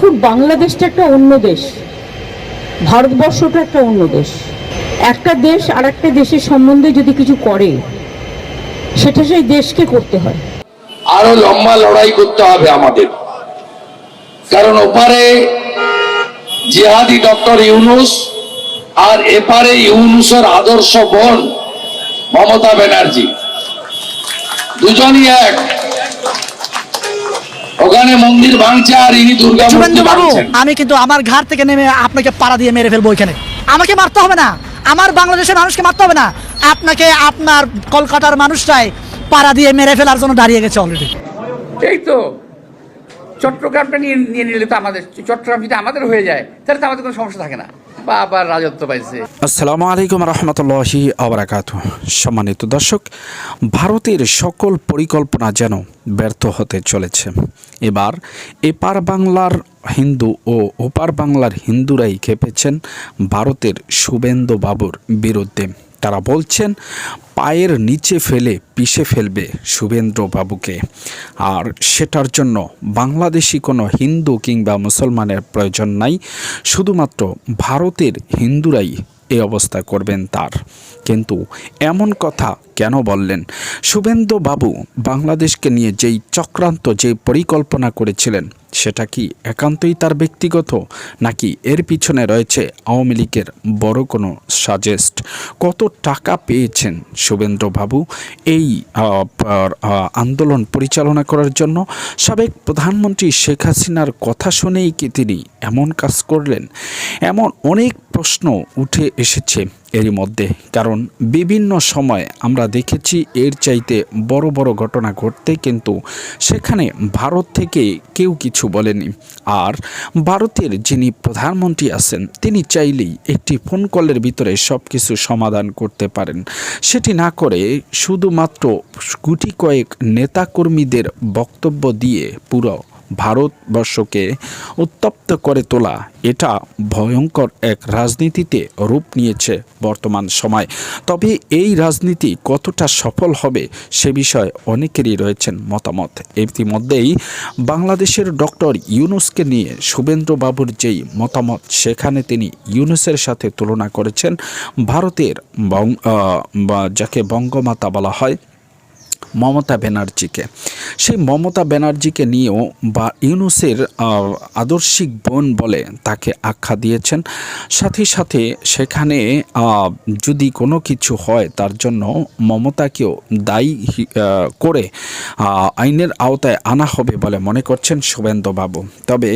দেখুন বাংলাদেশটা একটা অন্য দেশ। ভারতবর্ষটা একটা অন্য দেশ। একটা দেশ আর একটা দেশের সম্বন্ধে যদি কিছু করে, সেটা সেই দেশকে করতে হয়। আরও লম্বা লড়াই করতে হবে আমাদের। কারণ ওপারে জেহাদি ডক্টর ইউনুস আর এপারে ইউনুসের আদর্শ বোন মমতা ব্যানার্জি। দুজনই এক। ওখানে মন্দির ভাঙছে আর ইনি দুর্গা শুভেন্দু বাবু আমি কিন্তু আমার ঘাট থেকে নেমে আপনাকে পাড়া দিয়ে মেরে ফেলব এখানে। আমাকে মারতে হবে না। আমার বাংলাদেশের মানুষকে মারতে হবে না। আপনাকে আপনার কলকাতার মানুষটাই পাড়া দিয়ে মেরে ফেলার জন্য দাঁড়িয়ে গেছে অলরেডি এই তো চট্টগ্রামটা নিয়ে নিয়ে নিলে তো আমাদের চট্টগ্রাম যদি আমাদের হয়ে যায় তাহলে তো আমাদের কোনো সমস্যা থাকে না। আবার রাজত্ব পাইছে। আসসালামু আলাইকুম রহমতুল্লাহি আবরাকাত। সম্মানিত দর্শক, ভারতের সকল পরিকল্পনা যেন ব্যর্থ হতে চলেছে। এবার এপার বাংলার হিন্দু ও ওপার বাংলার হিন্দুরাই খেপেছেন ভারতের শুভেন্দু বাবুর বিরুদ্ধে। তারা বলছেন, পায়ের নিচে ফেলে পিষে ফেলবে শুভেন্দ্র বাবুকে আর সেটার জন্য বাংলাদেশি কোনো হিন্দু কিংবা মুসলমানের প্রয়োজন নাই। শুধুমাত্র ভারতের হিন্দুরাই এই অবস্থা করবেন তার। কিন্তু এমন কথা কেন বললেন? শুভেন্দু বাবু বাংলাদেশকে নিয়ে যেই চক্রান্ত যে পরিকল্পনা করেছিলেন সেটা কি একান্তই তার ব্যক্তিগত, নাকি এর পিছনে রয়েছে আওয়ামী লীগের বড় কোনো সাজেস্ট কত টাকা পেয়েছেন শুভেন্দ্র বাবু এই আন্দোলন পরিচালনা করার জন্য? সাবেক প্রধানমন্ত্রী শেখ হাসিনার কথা শুনেই কি তিনি এমন কাজ করলেন? এমন অনেক প্রশ্ন উঠে এসেছে। এরই মধ্যে। কারণ বিভিন্ন সময় আমরা দেখেছি এর চাইতে বড় বড় ঘটনা ঘটতে কিন্তু সেখানে ভারত থেকে কেউ কিছু বলেনি। আর ভারতের যিনি প্রধানমন্ত্রী আছেন, তিনি চাইলেই একটি ফোন কলের ভিতরে সব কিছু সমাধান করতে পারেন। সেটি না করে শুধুমাত্র গুটি কয়েক নেতাকর্মীদের বক্তব্য দিয়ে পুরো ভারতবর্ষকে উত্তপ্ত করে তোলা এটা ভয়ঙ্কর এক রাজনীতিতে রূপ নিয়েছে বর্তমান সময়। তবে এই রাজনীতি কতটা সফল হবে সে বিষয়ে অনেকেরই রয়েছেন মতামত। ইতিমধ্যেই বাংলাদেশের ডক্টর ইউনুসকে নিয়ে শুভেন্দ্র বাবুর যেই মতামত সেখানে তিনি ইউনুসের সাথে তুলনা করেছেন ভারতের বং আহ, বা যাকে বঙ্গমাতা বলা হয় মমতা ব্যানার্জিকে। সেই মমতা ব্যানার্জিকে নিয়েও বা ইউনুসের আদর্শিক বোন বলে তাকে আখ্যা দিয়েছেন। সাথে সাথে সেখানে যদি কোনো কিছু হয় তার জন্য মমতাকেও দায়ী করে আইনের আওতায় আনা হবে বলে মনে করছেন শুভেন্দু বাবু তবে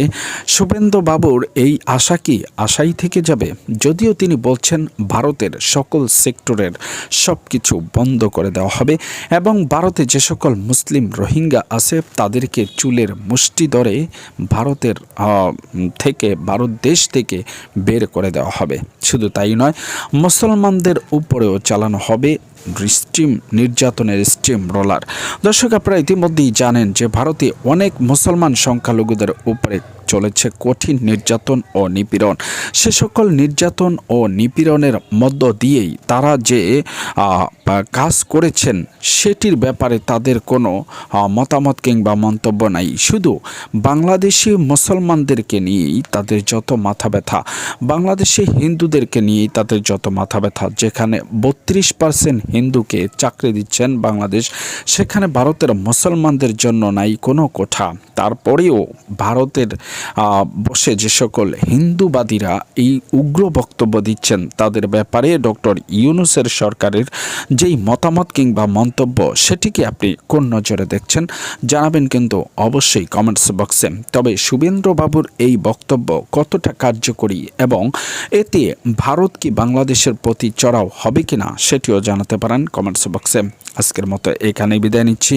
শুভেন্দু বাবুর এই আশা কি আশাই থেকে যাবে? যদিও তিনি বলছেন, ভারতের সকল সেক্টরের সব কিছু বন্ধ করে দেওয়া হবে এবং ভারতে যে সকল মুসলিম রোহিঙ্গা আছে, তাদেরকে চুলের মুষ্টি ধরে ভারতের থেকে, ভারত দেশ থেকে বের করে দেওয়া হবে। শুধু তাই নয়, মুসলমানদের উপরেও চালানো হবে স্টিম, নির্যাতনের স্টিম রোলার। দর্শক, আপনারা ইতিমধ্যেই জানেন যে ভারতে অনেক মুসলমান সংখ্যালঘুদের উপরে চলেছে কঠিন নির্যাতন ও নিপীড়ন। সে সকল নির্যাতন ও নিপীড়নের মধ্য দিয়েই তারা যে কাজ করেছেন, সেটির ব্যাপারে তাদের কোনো মতামত কিংবা মন্তব্য নাই। শুধু বাংলাদেশি মুসলমানদেরকে নিয়েই তাদের যত মাথা ব্যথা, বাংলাদেশি হিন্দুদেরকে নিয়েই তাদের যত মাথা ব্যথা, যেখানে বত্রিশ পার্সেন্ট হিন্দুকে চাকরি দিচ্ছেন বাংলাদেশ, সেখানে ভারতের মুসলমানদের জন্য নাই কোনো কোঠা। তারপরেও ভারতের বসে যে সকল হিন্দুবাদীরা এই উগ্র বক্তব্য দিচ্ছেন, তাদের ব্যাপারে ডক্টর ইউনুসের সরকারের যেই মতামত কিংবা মন্তব্য, সেটিকে আপনি কোন নজরে দেখছেন, জানাবেন কিন্তু অবশ্যই কমেন্টস বক্সে। তবে শুভেন্দ্র বাবুর এই বক্তব্য কতটা কার্যকরী এবং এতে ভারত কি বাংলাদেশের প্রতি চড়াও হবে কিনা, সেটিও জানাতে পারেন কমেন্টস বক্সে। আজকের মতো এখানেই বিদায় নিচ্ছি।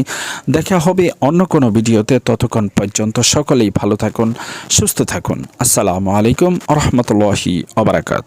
দেখা হবে অন্য কোনো ভিডিওতে, ততক্ষণ পর্যন্ত সকলেই ভালো থাকুন। সুস্থ থাকুন। আসসালামু আলাইকুম রহমতুল্লাহি আবরাকাত